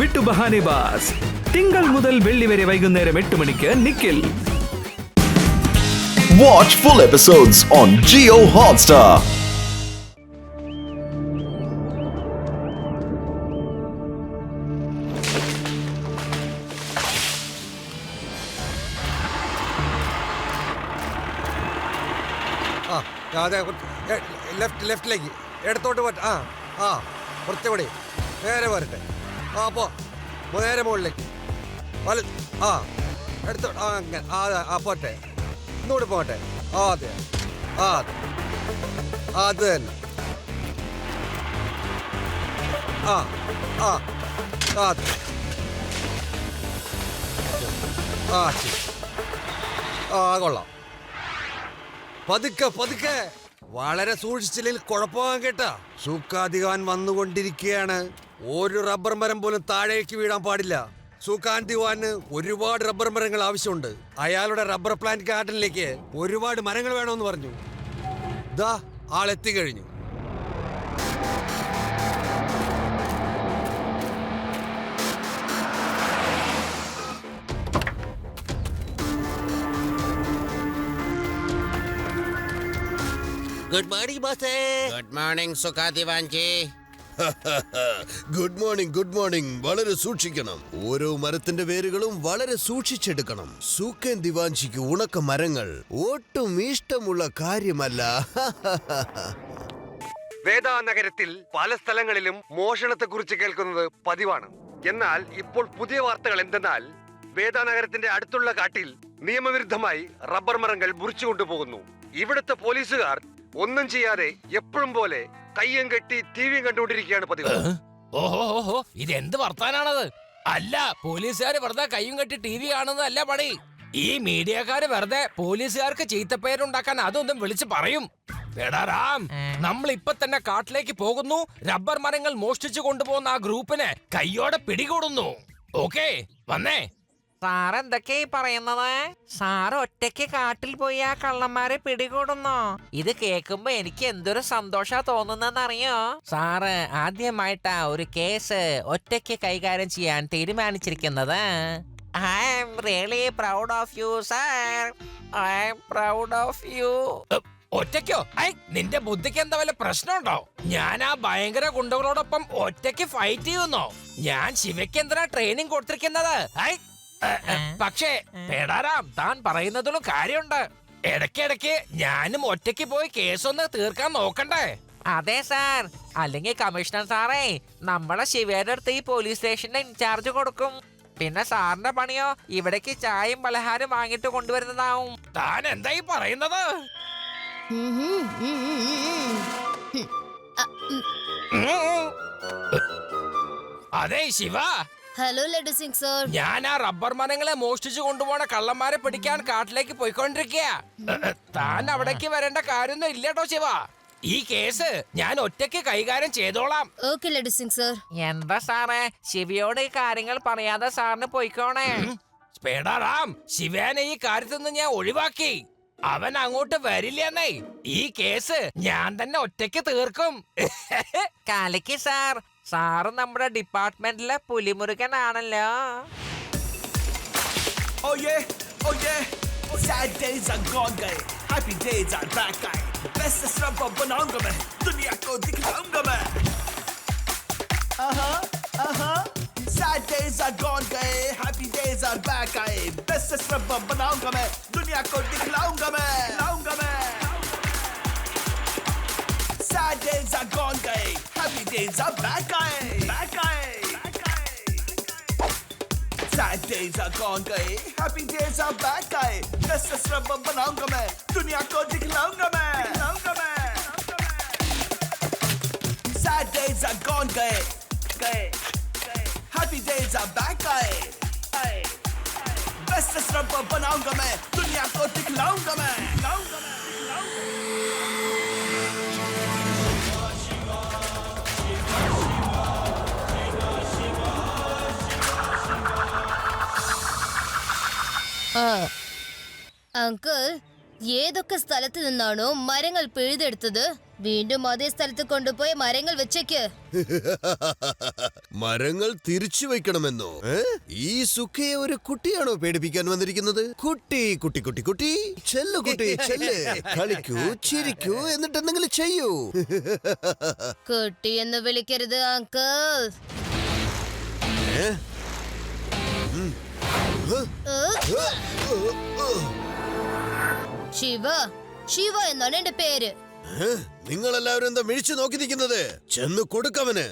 വിട്ടു ബഹാനെ ബാസ്. തിങ്കൾ മുതൽ വെള്ളി വരെ വൈകുന്നേരം എട്ട് മണിക്ക് നിക്കിൽ watch full episodes on Jio Hotstar ആ അതെ ലെഫ്റ്റ് ലെഫ്റ്റിലേക്ക്. ഇടത്തോട്ട് പറ്റ ആ ആ കുറച്ചുകൂടി നേരെ പോരട്ടെ ആ പോ. നേരെ മുകളിലേക്ക്. വല ആ എടുത്തോ ആ അങ്ങനെ ആ ആ പോട്ടെ. ഇന്നുകൂടി പോട്ടെ. ആ അതെ. ആ അതെ. അത് തന്നെ. ആ ആ ആ. ആ ആ കൊള്ളാം. പതുക്കെ പതുക്കെ. വളരെ സൂക്ഷിച്ചില്ലെങ്കിൽ കുഴപ്പമാകാൻ കേട്ടാ. സൂക്കാധികാൻ വന്നുകൊണ്ടിരിക്കുകയാണ്. ഒരു റബ്ബർ മരം പോലും താഴേക്ക് വീഴാൻ പാടില്ല. സുഖാൻ ദിവാന് ഒരുപാട് റബ്ബർ മരങ്ങൾ ആവശ്യമുണ്ട്. അയാളുടെ റബ്ബർ പ്ലാന്റ് ഗാർഡനിലേക്ക് ഒരുപാട് മരങ്ങൾ വേണമെന്ന് പറഞ്ഞു. ദാ ആൾ എത്തിക്കഴിഞ്ഞു ഗുഡ് മോർണിംഗ് ബോസേ ഗുഡ് മോർണിംഗ് സുഖാ Diwanji. Good morning good morning വളരെ സൂക്ഷിക്കണം. ഓരോ മരത്തിന്റെ വേരുകളും വളരെ സൂക്ഷിച്ചെടുക്കണം. സൂക്കൻ ദിവാഞ്ചിക്ക് ഉണക്ക മരങ്ങൾ. ഒട്ടും ഇഷ്ടമുള്ള കാര്യമല്ല. വേദ നഗരത്തിൽ പല സ്ഥലങ്ങളിലും മോഷണത്തെ കുറിച്ച് കേൾക്കുന്നത് പതിവാണ്. എന്നാൽ ഇപ്പോൾ പുതിയ വാർത്തകൾ എന്തെന്നാൽ വേദ നഗരത്തിന്റെ അടുത്തുള്ള കാട്ടിൽ നിയമവിരുദ്ധമായി റബ്ബർ മരങ്ങൾ മുറിച്ചു കൊണ്ടുപോകുന്നു ഇവിടുത്തെ പോലീസുകാർ ഒന്നും ചെയ്യാതെ എപ്പോഴും പോലെ കയ്യം കെട്ടി ടി വിയും കണ്ടുകൊണ്ടിരിക്കുകയാണ് പതിവ്. ഓഹോ ഓഹോ ഇത് എന്ത് വർത്താനാണത്? അല്ല പോലീസുകാർ വെറുതെ കയ്യും കെട്ടി ടി വി കാണുന്നതല്ല പണി. ഈ മീഡിയക്കാര് വെറുതെ പോലീസുകാർക്ക് ചീത്തപ്പേരുണ്ടാക്കാൻ അതൊന്നും വിളിച്ചു പറയും. എടാ റാം നമ്മൾ ഇപ്പൊ തന്നെ കാട്ടിലേക്ക് പോകുന്നു റബ്ബർ മരങ്ങൾ മോഷ്ടിച്ചു കൊണ്ടുപോകുന്ന ആ ഗ്രൂപ്പിനെ കയ്യോടെ പിടികൂടുന്നു. ഓക്കേ വന്നേ. സാർ ഈ പറയുന്നത്? സാർ ഒറ്റയ്ക്ക് കാട്ടിൽ പോയി ആ കള്ളന്മാരെ പിടികൂടുന്നോ? ഇത് കേൾക്കുമ്പോ എനിക്ക് എന്തൊരു സന്തോഷാ തോന്നുന്നറിയോ സാറ് ആദ്യമായിട്ടാ ഒരു കേസ് ഒറ്റയ്ക്ക് കൈകാര്യം ചെയ്യാൻ തീരുമാനിച്ചിരിക്കുന്നത്. I'm really proud of you sir. I'm proud of you. ഒറ്റയ്ക്കോ? ഐ നിന്റെ ബുദ്ധിക്ക് എന്താ വല്ല പ്രശ്നമുണ്ടോ? ഞാൻ ആ ഭയങ്കര ഗുണ്ടകളോടൊപ്പം ഒറ്റയ്ക്ക് ഫൈറ്റ് ചെയ്യുന്നോ? ഞാൻ ശിവയ്ക്ക് എന്തിനാ ട്രെയിനിങ് കൊടുത്തിരിക്കുന്നത്. ഐ പക്ഷേ പേടാറാം. താൻ പറയുന്നതിലും കാര്യമുണ്ട്. ഇടയ്ക്കിടയ്ക്ക് ഞാനും ഒറ്റയ്ക്ക് പോയി കേസൊന്ന് തീർക്കാൻ നോക്കണ്ടേ? അതെ സാർ. അല്ലെങ്കിൽ കമ്മീഷണർ സാറേ നമ്മളെ ശിവേന്റെ അടുത്ത് ഈ പോലീസ് സ്റ്റേഷന്റെ ഇൻചാർജ് കൊടുക്കും. പിന്നെ സാറിന്റെ പണിയോ ഇവിടേക്ക് ചായയും പലഹാരം വാങ്ങിട്ട് കൊണ്ടുവരുന്നതാവും. താൻ എന്തായി പറയുന്നത്. അതെ ശിവ. ഹലോ ലഡു സിംഗ് സർ ഞാൻ ആ റബ്ബർ മരങ്ങളെ മോഷ്ടിച്ചു കൊണ്ടുപോണ കള്ളന്മാരെ പിടിക്കാൻ കാട്ടിലേക്ക് പോയിക്കൊണ്ടിരിക്കുക താൻ അവിടേക്ക് വരേണ്ട കാര്യമൊന്നും ഇല്ലട്ടോ ശിവ. ഈ കേസ് ഞാൻ ഒറ്റയ്ക്ക് കൈകാര്യം ചെയ്തോളാം. ഓക്കെ ലഡു സിംഗ് സർ എന്താ സാറേ? ശിവയോട് ഈ കാര്യങ്ങൾ പറയാതെ സാറിന് പോയിക്കോണേ. സ്പേഡാറാം ശിവേനെ ഈ കാര്യത്തിൽ നിന്ന് ഞാൻ ഒഴിവാക്കി. അവൻ അങ്ങോട്ട് വരില്ലെന്നേ. ഈ കേസ് ഞാൻ തന്നെ ഒറ്റയ്ക്ക് തീർക്കും. കാലിക്ക് സാർ. സാറ് നമ്മുടെ ഡിപ്പാർട്ട്മെന്റിലെ പുലിമുരുകനാണല്ലോ Oh yeah, oh yeah. Sad days are gone गए, happy days are back आए. Best रब बनाऊंगा मैं, दुनिया को दिखलाऊंगा मैं. Uh-huh, uh-huh. Sad days are gone गए, happy days are back आए. Best रब बनाऊंगा मैं, दुनिया को दिखलाऊंगा मैं, दिखलाऊंगा मैं. Sad days are gone गए, happy days are back आए, back आए. Sad days are gone गए, happy days are back आए. Best रब बनाऊंगा मैं, दुनिया को दिखलाऊंगा मैं, दिखलाऊंगा मैं. Sad days are gone गए, गए, गए. Happy days are back आए, आए. Best रब बनाऊंगा मैं, दुनिया को दिखलाऊंगा मैं, दिखलाऊंगा അങ്കിൾ ഏതൊക്കെ സ്ഥലത്ത് നിന്നാണോ മരങ്ങൾ പിഴുതെടുത്തത്? വീണ്ടും അതേ സ്ഥലത്ത് കൊണ്ടുപോയി മരങ്ങൾ വെച്ചേക്ക്. മരങ്ങൾ തിരിച്ചു വെക്കണമെന്നോ ഈ സുഖയെ ഒരു കുട്ടിയാണോ പേടിപ്പിക്കാൻ വന്നിരിക്കുന്നത്? കുട്ടി കുട്ടി കുട്ടി കുട്ടി. ചെല്ലു കുട്ടി ചെല്ല്. കളിക്കൂ ചിരിക്കൂ എന്നിട്ട് എന്തെങ്കിലും ചെയ്യൂ. കുട്ടി എന്ന് വിളിക്കരുത് അങ്കിൾ. ഏ? ശിവ ശിവ എന്നാണ് എന്റെ പേര്. നിങ്ങൾ നിങ്ങളെല്ലാവരും എന്താ മിഴിച്ചു നോക്കി നിൽക്കുന്നത്? ചെന്ന് കൊടുക്കവന്.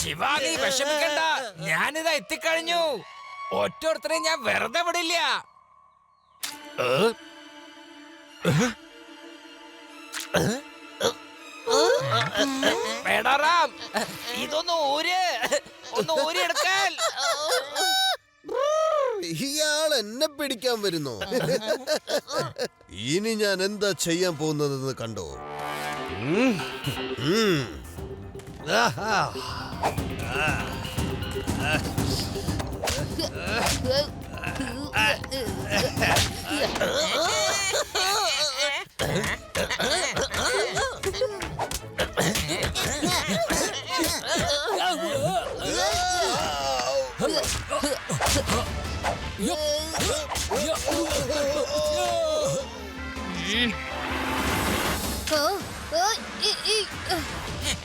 ശിവാനി വിഷമിക്കണ്ട. ഞാനിതാ എത്തിക്കഴിഞ്ഞു. ഒറ്റൊരുത്തരെ ഞാൻ വെറുതെ വിടില്ല? വേടാറാം ഇതൊന്ന് ഊര്. ഒന്ന് ഊരിയെടുക്കാൻ ഇയാൾ എന്നെ പിടിക്കാൻ വരുന്നു. ഇനി ഞാൻ എന്താ ചെയ്യാൻ പോകുന്നതെന്ന് കണ്ടോ? ഉം.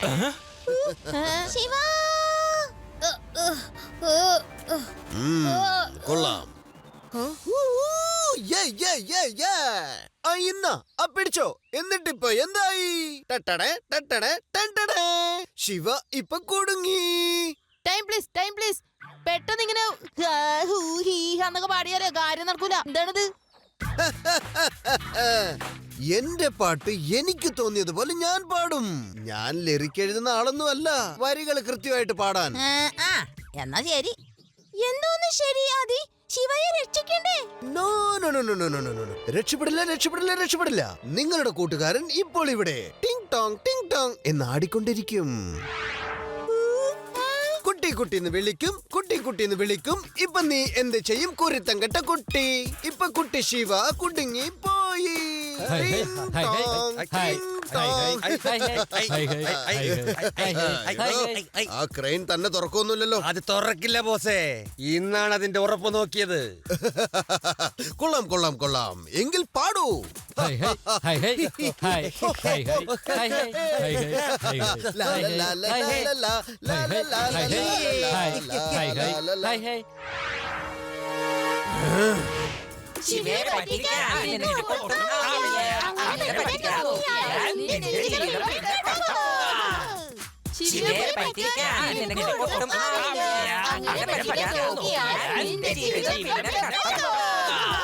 Huh? Shiva! കൊള്ളാം. ഊ, യേ, യേ, യേ, യേ. ആ, ആ പിടിച്ചോ. എന്നിട്ടിപ്പോ എന്തായി? ടട്ടടേ, ടട്ടടേ, ടട്ടടേ. ശിവ ഇപ്പൊ കുടുങ്ങി. ടൈം പ്ലീസ് ടൈം പ്ലീസ് പെട്ടെന്ന് ഇങ്ങനെ എന്നൊക്കെ പാടിയാലേ കാര്യം നടക്കൂല. എന്താണിത്? എന്റെ പാട്ട് എനിക്ക് തോന്നിയതുപോലെ ഞാൻ പാടും. ഞാൻ ലിറിക്ക് എഴുതുന്ന ആളൊന്നും അല്ല വരികൾ കൃത്യമായിട്ട് പാടാൻ. എന്നാ ശരി. എന്തോന്ന് ശരി ആദി? ശിവയെ രക്ഷിക്കണ്ടേ? No no no no no no രക്ഷപ്പെടില്ല രക്ഷപ്പെടില്ല രക്ഷപ്പെടില്ല. നിങ്ങളുടെ കൂട്ടുകാരൻ ഇപ്പോൾ ഇവിടെ. ടിങ് ടോങ് ടിങ് ടോങ് എന്ന് ആടിക്കൊണ്ടിരിക്കും. കുട്ടി കുട്ടി എന്ന് വിളിക്കും കുട്ടി കുട്ടി എന്ന് വിളിക്കും. ഇപ്പൊ നീ എന്ത് ചെയ്യും? കുരുത്തം കെട്ട കുട്ടി. ഇപ്പൊ കുട്ടി ശിവ കുടുങ്ങി ടോങ്. ആ ക്രെയിൻ തന്നെ തുറക്കൊന്നുമില്ലല്ലോ അത് തുറക്കില്ല ബോസേ ഇന്നാണ് അതിന്റെ ഉറപ്പ് നോക്കിയത് കൊള്ളാം കൊള്ളാം കൊള്ളാം എങ്കിൽ പാടൂ ശിവേ പറ്റിക്കാൻ 别这样，你弟弟。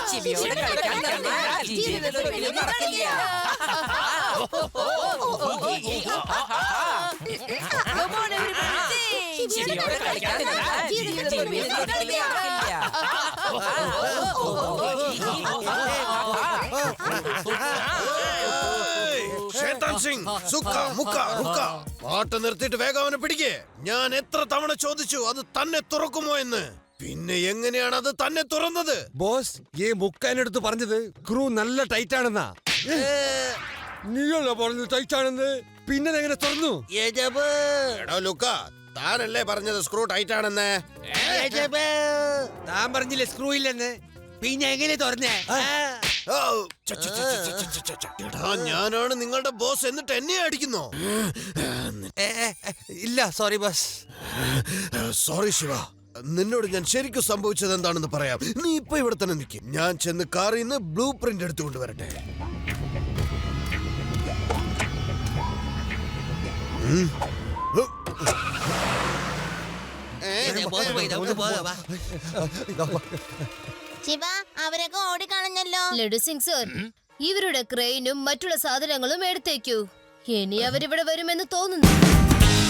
ചിബിയോട് കളിക്കാൻ തന്നാൽ ജീവിതത്തിൽ ഒരിക്കലും നടക്കില്ല Come on, everybody. ചിബിയോട് കളിക്കാൻ തന്നാൽ ജീവിതത്തിൽ ഒരിക്കലും നടക്കില്ല ഷേത്താൻ സിംഗ് സുക്ക മുക്ക റുക്ക പാട്ട് നിർത്തിയിട്ട് വേഗം അവനെ പിടിക്കേ ഞാൻ എത്ര തവണ ചോദിച്ചു അത് തന്നെ തുറക്കുമോ എന്ന് പിന്നെ എങ്ങനെയാണ് അത് തന്നെ തുറന്നത്? ബോസ് ഈ മുക്കാനെടുത്ത് പറഞ്ഞത് ക്രൂ നല്ല ടൈറ്റ് ആണെന്നാ. നീയല്ല പറഞ്ഞു ടൈറ്റ് ആണെന്ന്? പിന്നെ എങ്ങനെ തുറന്നു? ലുക്ക താനല്ലേ പറഞ്ഞത് സ്ക്രൂ ടൈറ്റ് ആണെന്ന്? താൻ പറഞ്ഞില്ലേ സ്ക്രൂ ഇല്ലെന്ന്? പിന്നെ എങ്ങനെ തുറന്നേ? എടാ ഞാനാണ് നിങ്ങളുടെ ബോസ് എന്നിട്ട് എന്നെ അടിക്കുന്നോ. ഇല്ല സോറി ബോസ്. സോറി ശിവ. നിന്നോട് ഞാൻ ശരിക്കും സംഭവിച്ചത് എന്താണെന്ന് പറയാം. നീ ഇപ്പൊ ഇവിടെ തന്നെ നിൽക്കും ഞാൻ ചെന്ന് കാറിൽ നിന്ന് ബ്ലൂ പ്രിന്റ് എടുത്തുകൊണ്ട് വരട്ടെ ഉം. ഹ്. ശിവ അവരൊക്കെ ഓടിക്കളഞ്ഞല്ലോ. ലഡു സിംഗ് സർ ഇവരുടെ ക്രെയിനും മറ്റുള്ള സാധനങ്ങളും എടുത്തേക്കൂ. ഇനി അവരിവിടെ വരുമെന്ന് തോന്നുന്നു.